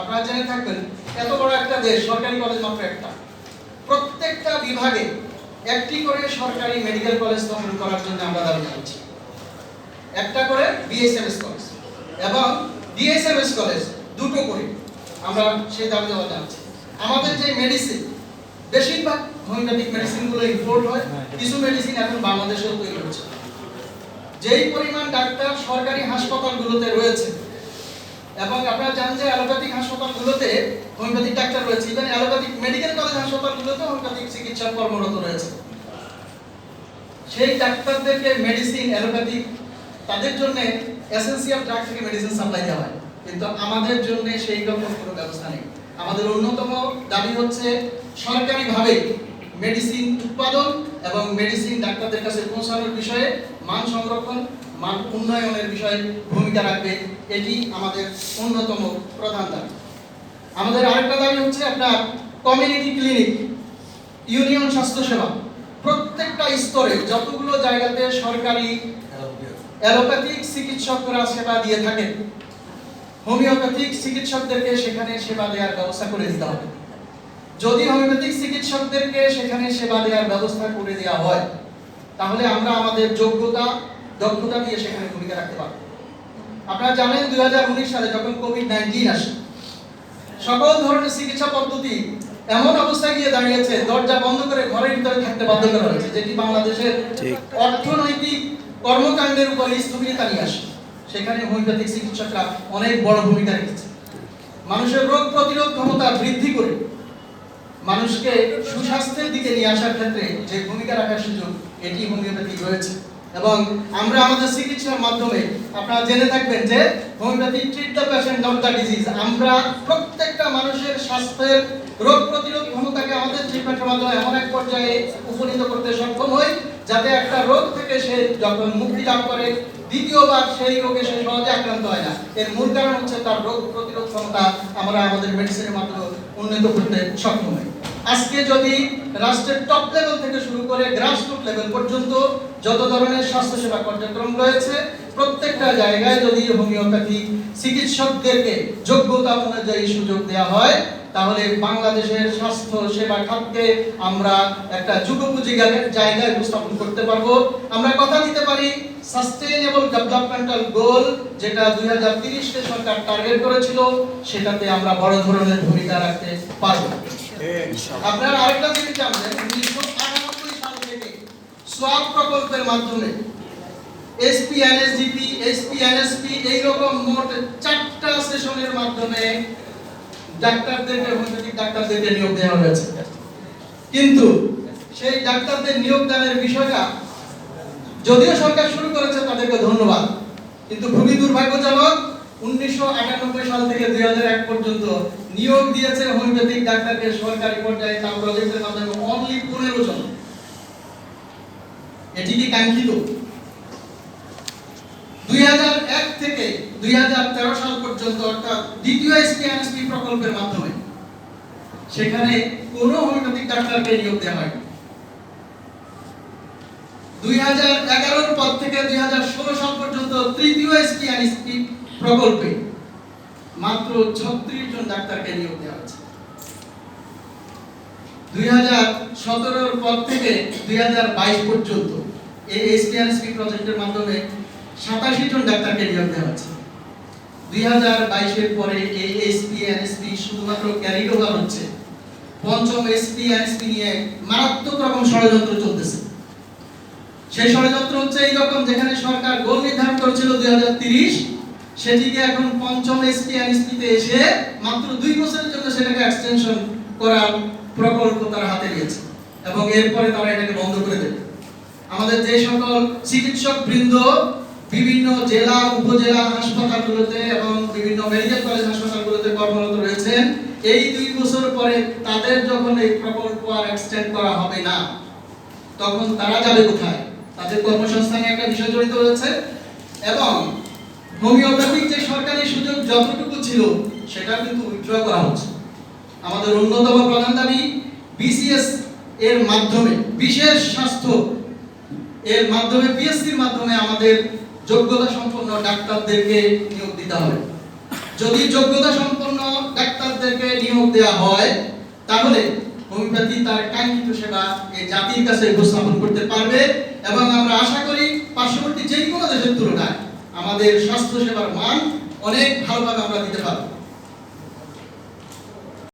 আপনারা জেনে থাকবেন, এত বড় একটা দেশ, সরকারি কলেজ মাত্র একটা। প্রত্যেকটা বিভাগে একটি করে সরকারি মেডিকেল কলেজ স্থাপন করার জন্য আমরা দাবি জানাচ্ছি। একটা করে বিএসএমএস কলেজ এবং ডিএসএমএস কলেজ দুটো করে আমরা সেই দাবি দেওয়া জানাচ্ছি। আমাদের যে মেডিসিন বেশিরভাগ হোমিওপ্যাথিক মেডিসিনগুলো ইম্পোর্ট হয়, কিছু মেডিসিন এখন বাংলাদেশেও তৈরি হচ্ছে। যেই পরিমাণ ডাক্তার সরকারি হাসপাতালগুলোতে রয়েছে এবং আপনারা জানেন যে অ্যালোপ্যাথিক হাসপাতালগুলোতে হোমিওপ্যাথিক ডাক্তার রয়েছে। ইভেন অ্যালোপ্যাথিক মেডিকেল কলেজ হাসপাতালগুলোতে হোমিওপ্যাথিক চিকিৎসা কর্মরত রয়েছে। সেই ডাক্তারদেরকে মেডিসিন অ্যালোপ্যাথিক তাদের জন্য এসেনশিয়াল ড্রাগ থেকে মেডিসিন সাপ্লাই দেওয়া হয়। কিন্তু আমাদের জন্য সেই রকম কোনো ব্যবস্থা নেই। আমাদের অন্যতম দাবি হচ্ছে, সরকারিভাবে মেডিসিন উৎপাদন এবং মেডিসিন ডাক্তারদের কাছে পৌঁছানোর বিষয়ে মান সংরক্ষণ, মান উন্নয়নের বিষয়ে ভূমিকা রাখবে, এটি আমাদের অন্যতম প্রধান দাবি। আমাদের আরেকটা দাবি হচ্ছে আপনার কমিউনিটি ক্লিনিক ইউনিয়ন স্বাস্থ্যসেবা। প্রত্যেকটা স্তরে যতগুলো জায়গাতে সরকারি অ্যালোপ্যাথিক চিকিৎসকরা সেবা দিয়ে থাকেন হোমিওপ্যাথিক চিকিৎসকদেরকে সেখানে সেবা দেওয়ার ব্যবস্থা করে দিতে হবে। যদি হোমিওপ্যাথিক চিকিৎসকদেরকে সেখানে সেবা দেওয়ার ব্যবস্থা করে দেওয়া হয় তাহলে আমরা আমাদের যোগ্যতা দক্ষতা দিয়ে সেখানে ভূমিকা রাখতে পারব। আপনারা জানেন দুই সালে যখন কোভিড নাইন্টিন আসে সকল ধরনের চিকিৎসা পদ্ধতি এমন অবস্থায় গিয়ে দাঁড়িয়েছে দরজা বন্ধ করে ঘরের ভিতরে থাকতে বাধ্য করা হয়েছে যেটি বাংলাদেশের অর্থনৈতিক কর্মকাণ্ডের উপর স্থবিরতা নিয়ে আসে। সেখানে হোমিওপ্যাথিক চিকিৎসকরা অনেক বড় ভূমিকা রেখেছে। মানুষের রোগ প্রতিরোধ ক্ষমতা বৃদ্ধি করে মানুষকে সুস্বাস্থ্যের দিকে নিয়ে আসার ক্ষেত্রে যে ভূমিকা রাখার সুযোগ, এটি হোমিওপ্যাথি রয়েছে। এবং আমরা আমাদের চিকিৎসার মাধ্যমে আপনারা জেনে থাকবেন যে homeopathy treat the patient not the disease আমরা প্রত্যেকটা মানুষের স্বাস্থ্যের রোগ প্রতিরোধ ক্ষমতাকে আমাদের ট্রিটমেন্টের মাধ্যমে এমন এক পর্যায়ে উপনীত করতে সক্ষম হই, যাতে একটা রোগ থেকে সে যখন মুক্তি লাভ করে, দ্বিতীয়বার সেই রোগে সে সহজে আক্রান্ত হয় না। এর মূল কারণ হচ্ছে তার রোগ প্রতিরোধ ক্ষমতা আমরা আমাদের মেডিসিনের মাধ্যমে উন্নত করতে সক্ষম হই। আজকে যদি রাষ্ট্রের টপ লেভেল থেকে শুরু করে গ্রাসরুট লেভেল পর্যন্ত যত ধরনের স্বাস্থ্যসেবা কার্যক্রম রয়েছে, প্রত্যেকটা জায়গায় যদি হোমিওপ্যাথি চিকিৎসকদেরকে যোগ্যতা অনুযায়ী সুযোগ দেওয়া হয়, তাহলে বাংলাদেশের স্বাস্থ্য সেবা খাতকে আমরা একটা যুগোপযোগী জায়গায় উপস্থাপন করতে পারব। আমরা কথা দিতে পারি সাস্টেইনেবল ডেভেলপমেন্টাল গোল যেটা দুই হাজার সরকার টার্গেট করেছিল, সেটাতে আমরা বড় ধরনের ভূমিকা রাখতে পারব। আপনারা আরেকটা জিনিস থেকে সোয়াব প্রকল্পের মাধ্যমে এসপি এসপি, এনএসপি মোট চারটা সেশনের মাধ্যমে হোমিওপ্যাথিক নিয়োগ দেওয়া হয়েছে। কিন্তু সেই ডাক্তারদের নিয়োগ দানের বিষয়টা, যদিও সরকার শুরু করেছে তাদেরকে ধন্যবাদ, কিন্তু খুবই দুর্ভাগ্যজনক উনিশশো আটানব্বই সাল থেকে দুই পর্যন্ত নিয়োগ দিয়েছে হোমিওপ্যাথিক ডাক্তারকে সরকারি পর্যায়ে তার প্রজেক্টের মাধ্যমে অনলি পনেরো জন। এটি কি কাঙ্ক্ষিত? দুই হাজার এক থেকে দুই সাল পর্যন্ত অর্থাৎ দ্বিতীয় এসপিএনএসপি প্রকল্পের মাধ্যমে সেখানে কোনো হোমিওপ্যাথিক ডাক্তারকে নিয়োগ দেওয়া হয়নি। দুই হাজার পর থেকে দুই হাজার ষোলো সাল পর্যন্ত তৃতীয় এসপিএনএসপি প্রকল্পে মাত্র ছত্রিশ জন ডাক্তারকে নিয়োগ দেওয়া হয়েছে। দুই হাজার সতেরোর পর থেকে দুই হাজার বাইশ পর্যন্ত এই প্রজেক্টের মাধ্যমে সাতাশি জন ডাক্তারকে নিয়োগ দেওয়া হচ্ছে দুই হাজার বাইশের পরে এই এসপি এনএসপি শুধুমাত্র ক্যারিড ওভার হচ্ছে। পঞ্চম এসপি এনএসপি নিয়ে মারাত্মক রকম ষড়যন্ত্র চলতেছে। সেই ষড়যন্ত্র হচ্ছে এইরকম যেখানে সরকার গোল নির্ধারণ করেছিল দুই হাজার তিরিশ সেটিকে এখন পঞ্চম এসপি এনএসপি তে এসে মাত্র দুই বছরের জন্য সেটাকে এক্সটেনশন করার প্রকল্প তারা হাতে নিয়েছে। এবং এরপরে তারা এটাকে বন্ধ করে দেবে। আমাদের যে সকল চিকিৎসক বৃন্দ বিভিন্ন জেলা, উপজেলা হাসপাতালগুলোতে এবং বিভিন্ন মেডিকেল কলেজ হাসপাতালগুলোতে কর্মরত রয়েছেন, এই দুই বছর পরে তাদের যখন এই প্রকল্প আর এক্সটেন্ড করা হবে না, তখন তারা যাবে কোথায়? তাদের কর্মসংস্থানে একটা বিষয় জড়িত রয়েছে। এবং হোমিওপ্যাথিক যে সরকারি সুযোগ যতটুকু ছিল, সেটা কিন্তু উইথড্র করা হচ্ছে। আমাদের অন্যতম প্রধান দাবি বিসিএস এর মাধ্যমে, বিশেষ স্বাস্থ্য এর মাধ্যমে পিএসসির মাধ্যমে আমাদের যোগ্যতা সম্পন্ন ডাক্তারদেরকে নিয়োগ দিতে হবে। যদি যোগ্যতা সম্পন্ন ডাক্তারদেরকে নিয়োগ দেওয়া হয়, তাহলে হোমিওপ্যাথি তার কাঙ্ক্ষিত সেবা এই জাতির কাছে উপস্থাপন করতে পারবে এবং আমরা আশা করি পার্শ্ববর্তী যে কোনো দেশের তুলনায় আমাদের স্বাস্থ্য সেবার মান অনেক ভালোভাবে আমরা দিতে পারব